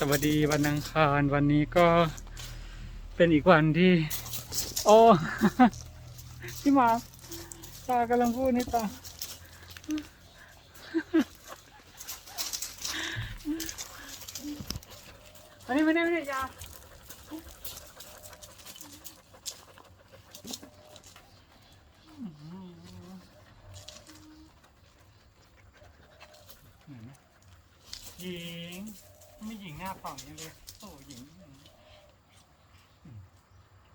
สวัสดีวันอังคารวันนี้ก็เป็นอีกวันที่ โอ้พี่มาตากำลังพูดนี่ตาอันนี้ไม่ได้ไม่ได้ยาไหนนะหญิง ไม่หญิงหน้าฝั่งนี้เลยโอ้หญิง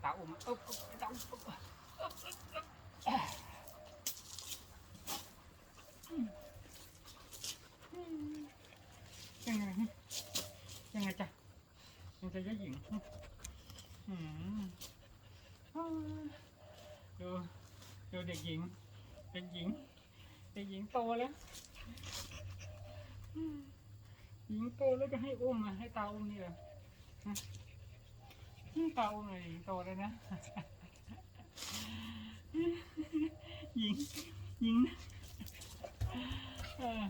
ตาอุ้มเอ๊บเอ๊บตาอุ้มเอ๊บเอ๊บเอ๊บเอ๊บยังไงยังไงจ๊ะยังจะยะหญิงอืมดูดูเด็กหญิงเด็กหญิงเด็กหญิงโตแล้วหญิง โตแล้วจะให้อุ้มอะให้ตาอุ้มนี่เหรอฮะให้ตาอุ้มเลยหญิงโตแล้วนะหญิงหญิงเออ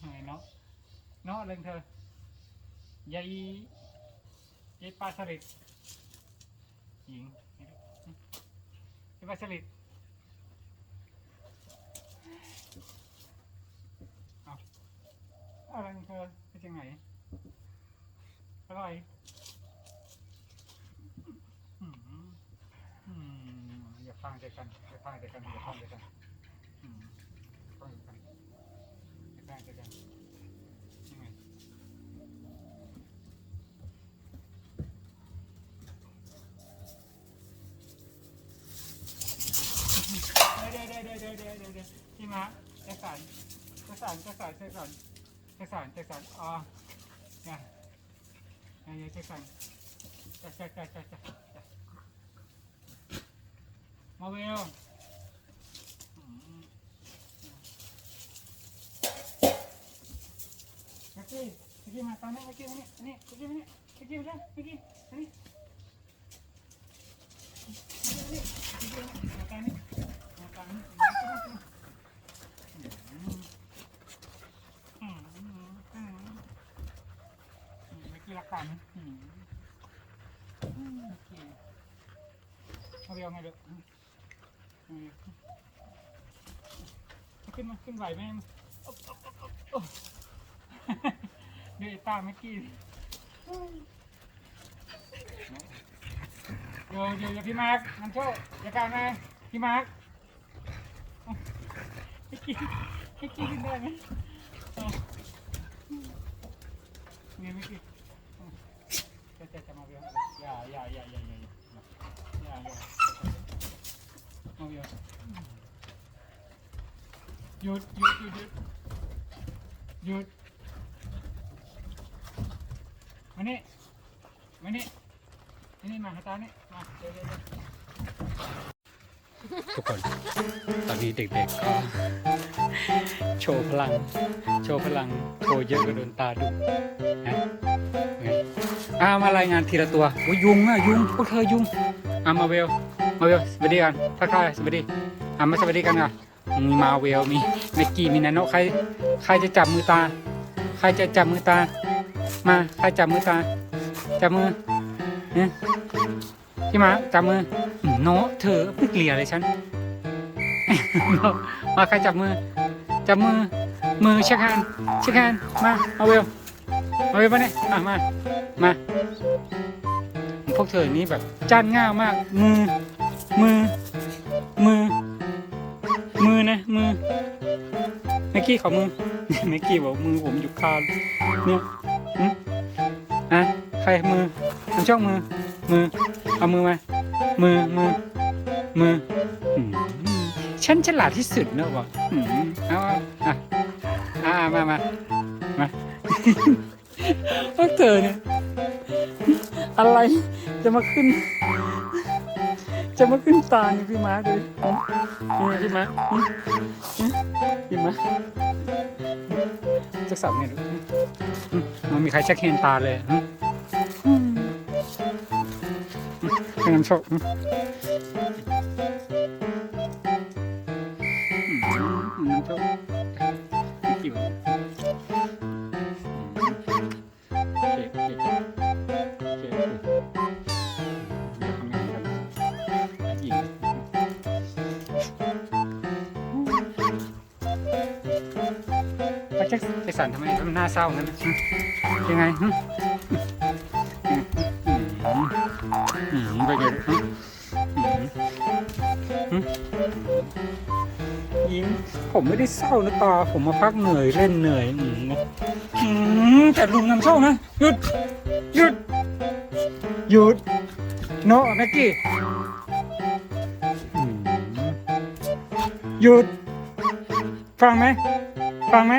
ไงเนาะเนาะเรื่องเธอยายยายปลาสลิดหญิงยายปลาสลิด อะไรของ เป็นยังไงอรอืมอืมอย่าฟังใจกันอย่าฟังใจกันอย่าฟังใจกันฟังใจกันอย่าฟังใจกันยังไงเดี๋ยวเดี๋ยวเดี๋ยวเดี๋ยวเดี๋ยวเดี๋ยวเดี๋ยวพี่มาเอกสารเอกสารเอกสารเอกสาร เอกสารเอกสารอ๋อเนี่ยเนี่ยเอกสารจ้ะจ้ะจ้ะจ้ะจ้ะจ้ะมาเวลอืมเมื่อกี้เมื่อกี้มาตอนนี้เมื่อกี้มานี่นี่เมื่อกี้มานี่เมื่อกี้มาเมื่อกี้มานี่เมื่อกี้มาตอนนี้มาตอนนี้อืม อืมอืม อืมไม่กี่ละกันอืมอืมโอเคเอาไปเอาไงเด้ออือขึ้นมาขึ้นไหวไหมเดี๋ยวไอ้ตาเมื่อกี้เดี๋ยวเดี๋ยวพี่มาร์คมันโชว์จัดการไหมพี่มาร์คเมื่อกี้เมื่อกี้ขึ้นได้ไหมเอานี่ไม่กี่จะจะจะมาเบียอย่ หยุดหยุดหยุดหยุดหยุดมานี่มานี่มานี่มาหาตานี่มาเดี๋ยวเดี๋ยวเดี๋ยวทุกคน ตอนนี้เด็กๆก็ โชว์พลัง โชว์พลังโชว์เยอะก็โดนตาดุนะไง อามารายงานทีละตัวโอ้ยยุงอะยุงพวกเธอยุงอามาเวลมาเวลสวัสดีกันทักทายสวัสดีอามาสวัสดีกันอะมีมาเวลมีเมกกี้มีนาโนใครใครจะจับมือตา ใครจะจับมือตา มาใครจับมือตา จับมือเนี่ยพี่มาจับมือโนเธอไม่งเกลียเลยฉันมาใครจับมือ จับมือมือเช็คแฮนเช็คแฮนมาเอาเวล เอาเวลมาเนี่ยอะมา มา พวกเธอนี่แบบจ้านง่ามาก มือ มือ มือ มือนะ มือเมกกี้ขอมือ เมกกี้บอกมือผมอยู่คาเนี่ยหึอะใครมือทำช่องมือ มือ เอามือมา มือ มือ มืออืมฉันฉลาดที่สุดเนอะวะอืมเอาเอาอะอ่ามามามา พวกเธอเนี่ยอะไรจะมาขึ้น จะมาขึ้นตานี่พี่มาร์คดูนี่พี่มาร์คอืมอืมพี่มาร์คจะสับเนี่ยดูอืมมันมีใครเช็คเฮนตาเลยอืมอืมให้น้ำโชค ทำไมทำหน้าเศร้างั้นยังไงหืมอืมไปนไงฮึอืมยิงผมไม่ได้เศร้านะตา ผมมาพักเหนื่อยเล่นเหนื่อยอืมแต่ลุงนำโชคนะ หยุด หยุด หยุดโนแม็กกี้หยุด ฟังไหม ฟังไหม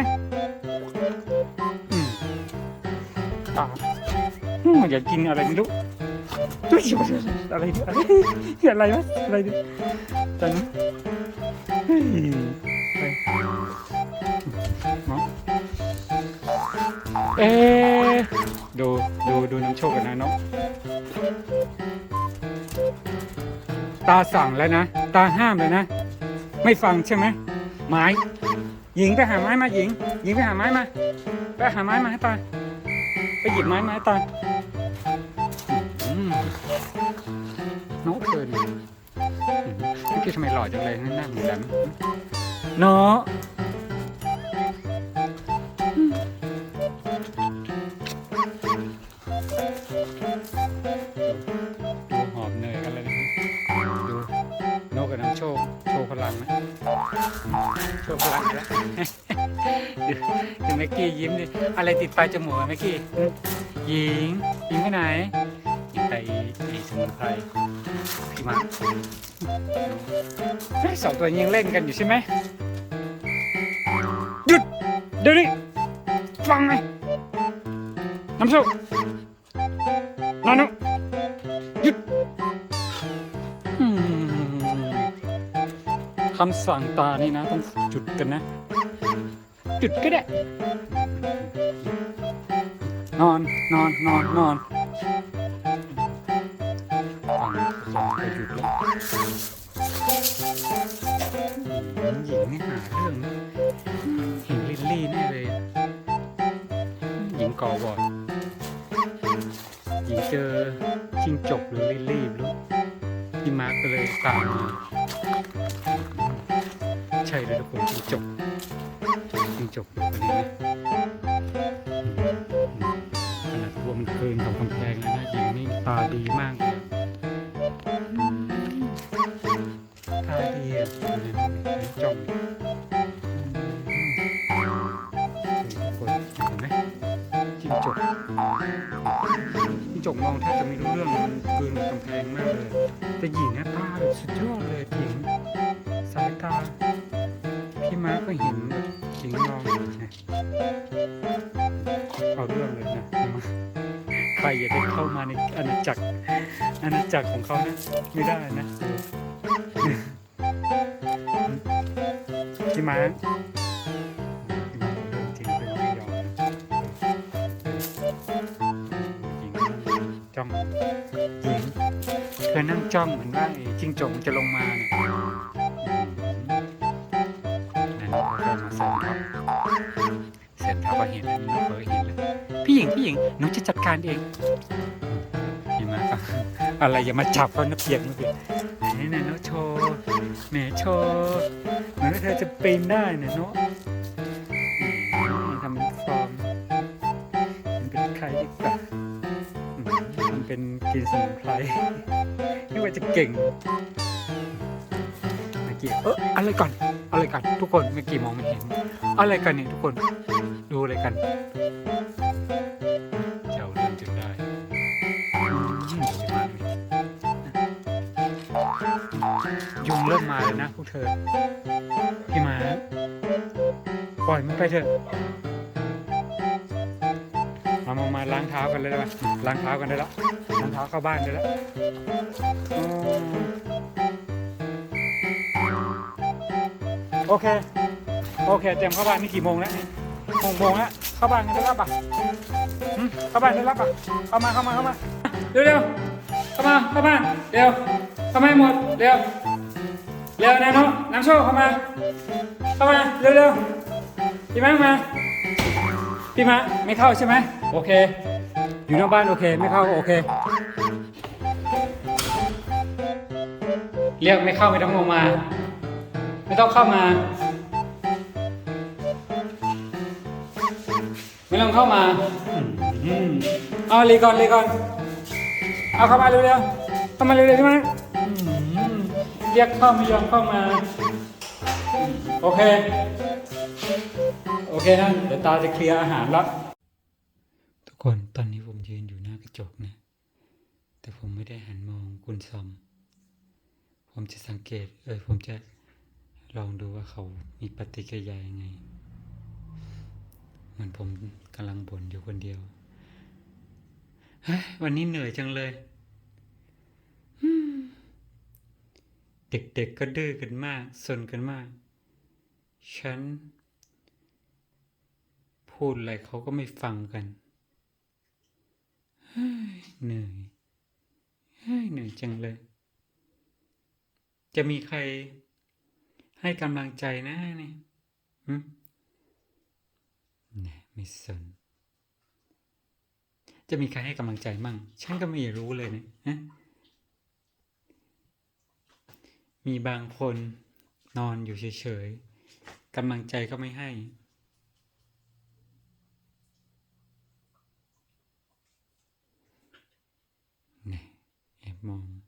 อืมอยากกินอะไรไม่รู้อะไรอะไรอะไรวะอะไรเนี่ยตอนเฮ้ยไปเนาะเอ๊ะดูดูดูน้ำโชคกันนะเนาะตาสั่งแล้วนะ ตาห้ามเลยนะ ไม่ฟังใช่ไหมไม้หญิงไปหาไม้มาหญิง หญิงไปหาไม้มา ไปหาไม้มาให้ตา ไปหยิบไม้มาให้ตา น้องเกินอืมพี่ทำไมหล่อจังเลยหน้าเหมือนกันเนาะอืมดูหอมเนยกันเลยนะดูนกกับน้ำโชคโชว์พลังนะโชว์พลังแล้วดูดูแม็กกี้ยิ้มดิอะไรติดปลายจมูกอะแม็กกี้หึหญิงหญิงไปไหนหญิงไปไอ้ส มุนไพรพี่มาเฮ้ยสองตัวนี้ยังเล่นกันอยู่ใช่ไหมหยุดเดี๋ยวนี้ฟังไหมน้ำโชคนอนนุหยุดอืมคำสั่งตานี่นะ ต้องจุดกันนะจุดก็ได้ นอนนอนนอนนอน ฟังไปหยุดแล้วอืมหญิงนี่หาเรื่องนะเห็นลิลลี่แน่เลย หญิงก่อบอดหญิงเจอจิงจกหรือลิลลี่รู้พี่มาร์กก็เลยตามมาใช่เลยทุกคนจิงจกจิ้งจกอยู่คนนี้ จ้องทุกคนเห็นไหมจิ้งจกจิ้งจกมองแทบจะไม่รู้เรื่องมันเกินกับกำแพงมากเลย แต่หญิงนะตาแบบสุดยอดเลยหญิงสายตา พี่ม้าก็เห็นหญิงมองอยู่นะเอาเรื่องเลยนะใครอย่าได้เข้ามาในอาณาจักรอาณาจักรของเขานะ ไม่ได้นะ พี่ม้าพี่ม้าเอาเรื่องจริงไปไม่ยอมนะหญิงนั่งจ้องหญิงเธอนั่งจ้องเหมือนว่าไอ้จิ้งจกมันจะลงมาเนี่ยอืมนั่นก็มาเสริมครับเสร็จแล้วก็เห็นแล้วนกก็เห็นเลยพี่หญิงพี่หญิงหนูจะจัดการเองพี่ มาอะไรอย่ามาจับเขานะเปียกนะเปียกนี่นะเนาะโชว์แหมโชว์เหมือนว่าเธอจะปีนได้นะเนาะทำเป็นฟอร์มมันเป็นใครดีกว่าอืมมันเป็นกินสมุนไพรไม่ว่าจะเก่งเมื่อกี้เอออะไรก่อนอะไรกันทุกคนเมื่อกี้มองไม่เห็น อะไรกันเนี่ยทุกคนดูอะไรกัน เริ่มมาเลยนะพวกเธอ พี่หมาปล่อยมันไปเถอะมามามาล้างเท้ากันเลยได้ไหมล้างเท้ากันได้แล้วล้างเท้าเข้าบ้านได้แล้วโอเค โอเค เตรียมเข้าบ้านนี่กี่โมงแล้วหกโมงแล้วเข้าบ้านกันได้แล้วปะเข้าบ้านได้แล้วปะเข้ามาเข้ามาเข้ามาเร็วเร็วเข้ามาเข้าบ้านเร็วเข้ามาให้หมดเร็ว เร็วนะน้องน้ำโชคเข้ามา เข้ามาเร็วๆพี่มะมาพี่มะไม่เข้าใช่ไหมโอเค อยู่นอกบ้านโอเคไม่เข้าโอเค เรียกไม่เข้าไม่ต้องลงมา ไม่ต้องเข้ามาไม่ต้องเข้ามาอืมเอาลยก่อนลยก่อนเอาเข้ามาเร็วๆเข้ามาเร็วๆใช่ไหมอืม เรียกเข้าไม่ยอมเข้ามา โอเค โอเคนะเดี๋ยวตาจะเคลียร์อาหารแล้วทุกคนตอนนี้ผมยืนอยู่หน้ากระจกนะ แต่ผมไม่ได้หันมองคุณซอม ผมจะสังเกตเออผมจะลองดูว่าเขามีปฏิกิริยายังไงเหมือนผมกำลังบ่นอยู่คนเดียวเฮ้ยวันนี้เหนื่อยจังเลยอืม เด็กๆก็ดื้อกันมากสนกันมาก ฉัน พูดอะไรเขาก็ไม่ฟังกันเหนื่อยเหนื่อยจังเลย จะมีใครให้กำลังใจนะเนี่ยนะไม่สน จะมีใครให้กำลังใจมั่ง ฉันก็ไม่รู้เลยเนี่ยฮะ มีบางคนนอนอยู่เฉยๆกำลังใจก็ไม่ให้เนี่ยแอบมอง